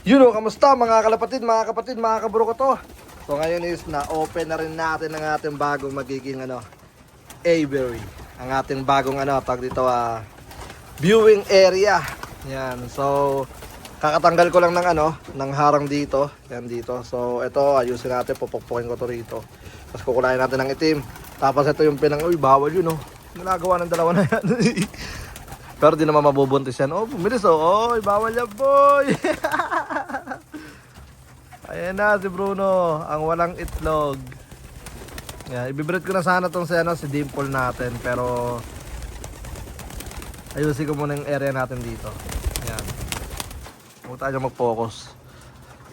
Yun o, kamusta mga kalapatid, mga kapatid, mga kaburo ko to. So ngayon is na-open na rin natin ang ating bagong magiging ano, aviary. Ang ating bagong ano, tag dito ah, viewing area. Yan, so kakatanggal ko lang ng ano, ng harang dito. Yan dito. So ito, ayusin natin, pupukpukin ko to rito. Tapos kukulayan natin ng itim. Tapos ito yung pinang, uy, bawal yun oh. Nagagawa ng dalawa na yan. Pero di naman mabubuntis yan. Oh, bumilis oh. Oy, bawal yan boy. Ayan na si Bruno, ang walang itlog. Yan, ibibreed ko na sana tong si, ano, si Dimple natin. Pero ayusin ko muna yung area natin dito. Yan. Huwag tayo mag-focus.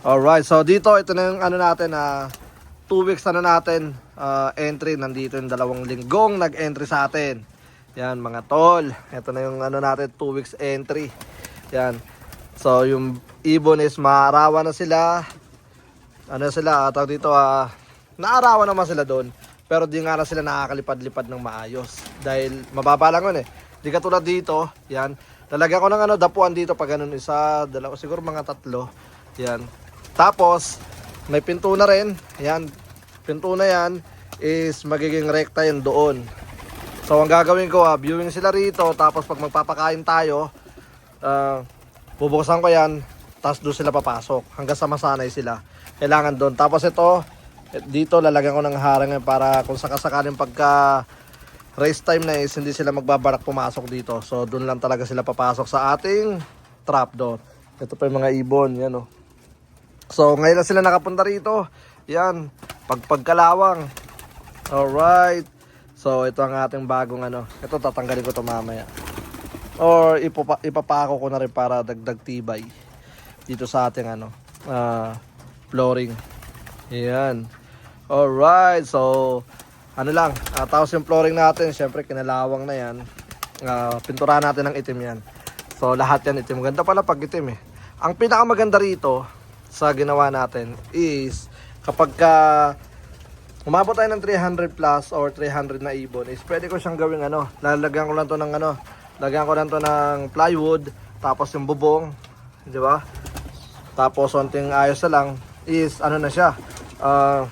Alright, so dito, ito na yung ano natin na 2 weeks na na natin ah, entry. Nandito yung dalawang linggong nag-entry sa atin. Yan, mga tol. Ito na yung ano natin, 2 weeks entry. Yan. So, yung ibon is maarawan na sila. Ano sila, ah, tawag dito, ah, naarawan naman sila doon. Pero di nga na sila nakakalipad-lipad ng maayos. Dahil mababa lang yun eh. Di katulad dito, yan. Lalagyan ko ng ano, dapuan dito pag ganun isa, dalawa, siguro mga tatlo. Yan. Tapos, may pinto na rin. Yan. Pinto na yan is magiging rekta yun doon. So, ang gagawin ko, ah, viewing sila rito. Tapos, pag magpapakain tayo, ah, bubuksan ko yan. Tapos, doon sila papasok. Hanggang sa masanay sila. Kailangan doon. Tapos, ito, dito lalagyan ko ng harang para kung sakasakaling pagka race time na is hindi sila magbabarak pumasok dito. So doon lang talaga sila papasok sa ating trap door. Ito pa yung mga ibon, yan oh. So ngayon lang sila nakapunta rito. Yan, pagpagkalawang. Alright. So ito ang ating bagong ano. Ito tatanggalin ko to mamaya. Or ipapa, ipapako ko na rin para dagdag tibay dito sa ating ano, ah, flooring. Yan. Alright, so ano lang, uh, tapos yung flooring natin, syempre kinalawang na yan. Uh, pinturahan natin ng itim yan. So lahat yan itim. Ganda pala pag itim eh. Ang pinakamaganda rito sa ginawa natin is kapag ka umabot tayo ng 300 plus or 300 na ibon is pwede ko siyang gawing ano, lalagyan ko lang to ng ano, lagyan ko lang to ng plywood, tapos yung bubong, di ba? Tapos konting ayos na lang is ano na siya, ah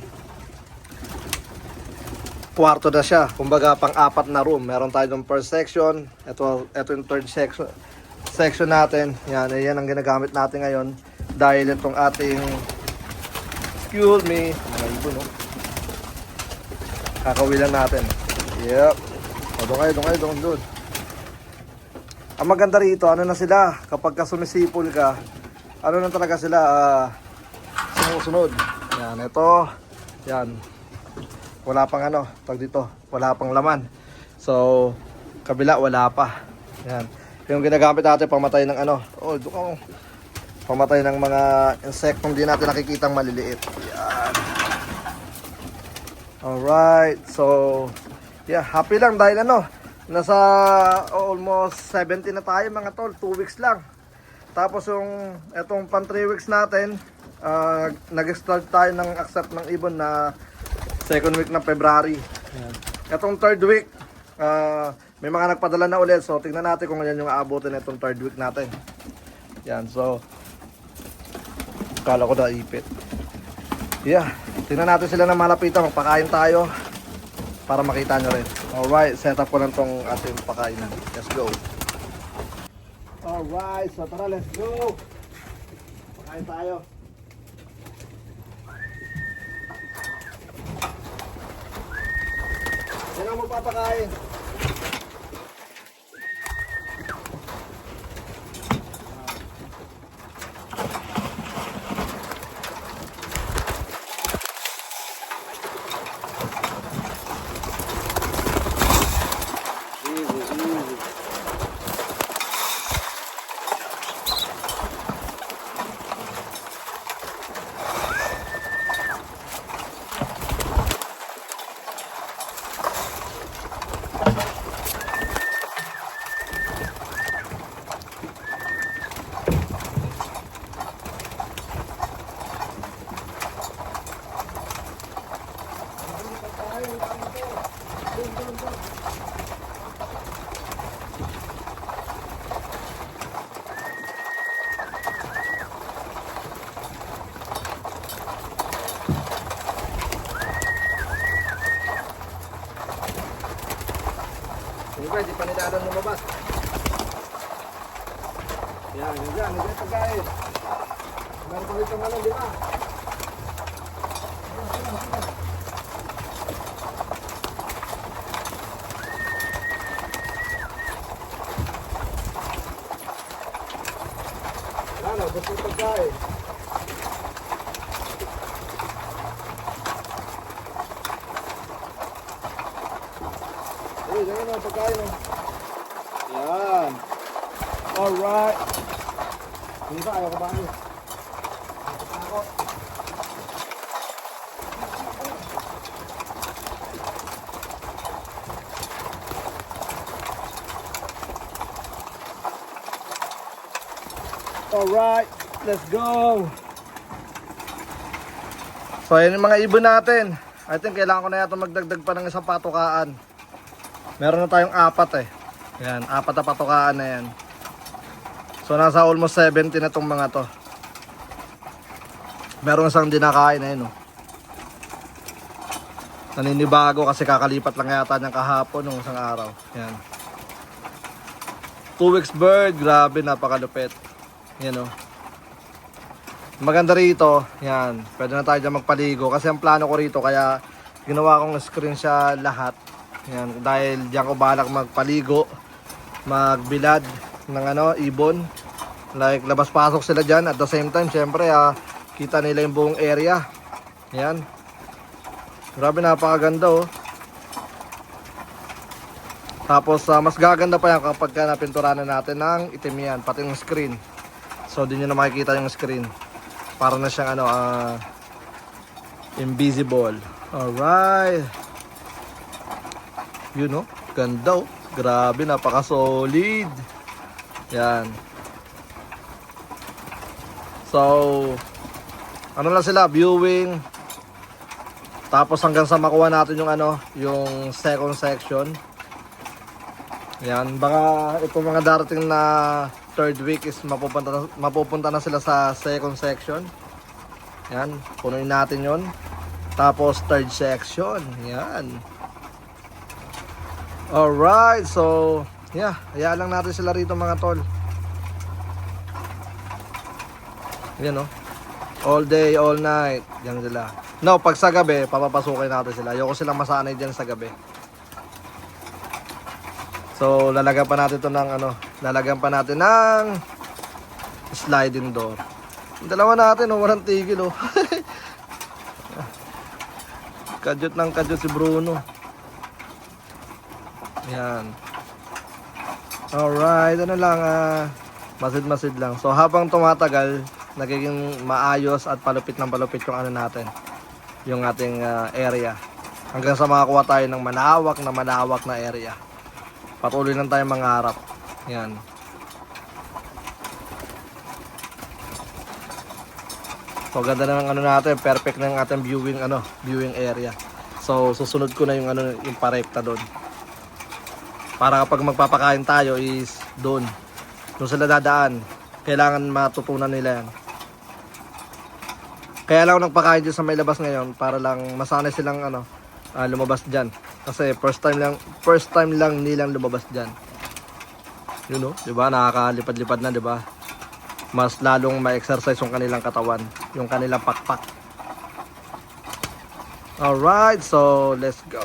kwarto na siya. Kumbaga pang-apat na room. Meron tayo ng first section. Ito, ito yung third section section natin. Yan, yan ang ginagamit natin ngayon. Dahil itong ating excuse me, mga ibon, no? Kakawin lang natin. Yep. O, doon kayo, doon kayo, doon, doon. Ang maganda rito, ano na sila, kapag ka sumisipol ka, ano na talaga sila, ah, sumusunod. Yan, ito, yan, wala pang ano, tag dito, wala pang laman. So, kabila wala pa. Yan. Yung ginagamit natin pamatay ng ano, oh, ka, oh. pamatay ng mga insektong di natin nakikitang maliliit. Yan. Alright, so, yeah, happy lang dahil ano, nasa almost 70 na tayo mga tol, 2 weeks lang. Tapos yung, etong pan 3 weeks natin, ah, nag-start tayo ng accept ng ibon na second week ng February. Ayan. Itong third week, ah, may mga nagpadala na ulit. So, tingnan natin kung yan yung aabutin na itong third week natin. Yan, so, kala ko na ipit. Yeah, tingnan natin sila na malapitan. Magpakain tayo para makita nyo rin. Alright, set up ko lang tong ating pakainan. Let's go. Alright, so tara, let's go. Pakain tayo. Yan ang magpapakain. Ano, di ba? Ano, gusto yung pagkain. Uy, ganyan ang pagkain. Yan. Alright. Hindi ba, ayaw ko ba ano? Alright, let's go. So ayan yung mga ibon natin. I think kailangan ko na yata magdagdag pa ng isang patukaan. Meron na tayong apat eh. Yan, apat na patukaan na yan. So nasa almost 70 na tong mga to. Meron isang dinakain na yun oh. Naninibago kasi kakalipat lang yata niyang kahapon nung isang araw. Yan. Two weeks bird, grabe napakalupit. Yan oh. Maganda rito, yan. Pwede na tayo dyan magpaligo kasi ang plano ko rito kaya ginawa kong screen siya lahat. Yan, dahil diyan ko balak magpaligo, magbilad ng ano, ibon. Like labas pasok sila diyan at the same time syempre ah, kita nila yung buong area. Yan. Grabe napakaganda oh. Tapos ah, mas gaganda pa yan kapag ka napinturahan na natin ng itim yan, pati yung screen. So din nyo na makikita yung screen. Para na siyang ano, ah, invisible. Alright. Yun know, ganda oh. Grabe, napaka-solid. Yan. So, ano lang sila, viewing. Tapos hanggang sa makuha natin yung ano, yung second section. Yan, baka ito mga darating na third week is mapupunta na, mapupunta na sila sa second section. Yan, punuin natin yon. Tapos third section. Yan. Alright, so yeah, hayaan lang natin sila rito mga tol. Yan oh. All day, all night. Yan sila. No, pag sa gabi, papapasukin natin sila. Ayoko silang masanay dyan sa gabi. So, lalagyan pa natin to ng ano, lalagyan pa natin ng sliding door. Yung dalawa natin, oh, walang tigil, oh. kadyot ng kadyot si Bruno. Yan. Alright, ano lang, ah, masid-masid lang. So, habang tumatagal, nagiging maayos at palupit ng palupit yung ano natin, yung ating ah, area. Hanggang sa makakuha tayo ng malawak na malawak na area. Patuloy lang tayo mangarap. Yan. So ganda na ng ano natin, perfect yung ating viewing ano, viewing area. So susunod ko na yung ano yung parekta doon. Para kapag magpapakain tayo is doon. Doon sila dadaan. Kailangan matutunan nila yan. Kaya lang ako nagpakain dyan sa may labas ngayon para lang masanay silang ano, ah, lumabas diyan. Kasi first time lang first time lang nilang lumabas diyan. You know, 'di ba? Nakakalipad-lipad na, 'di ba? Mas lalong ma-exercise yung kanilang katawan, yung kanilang pakpak. Alright, so let's go.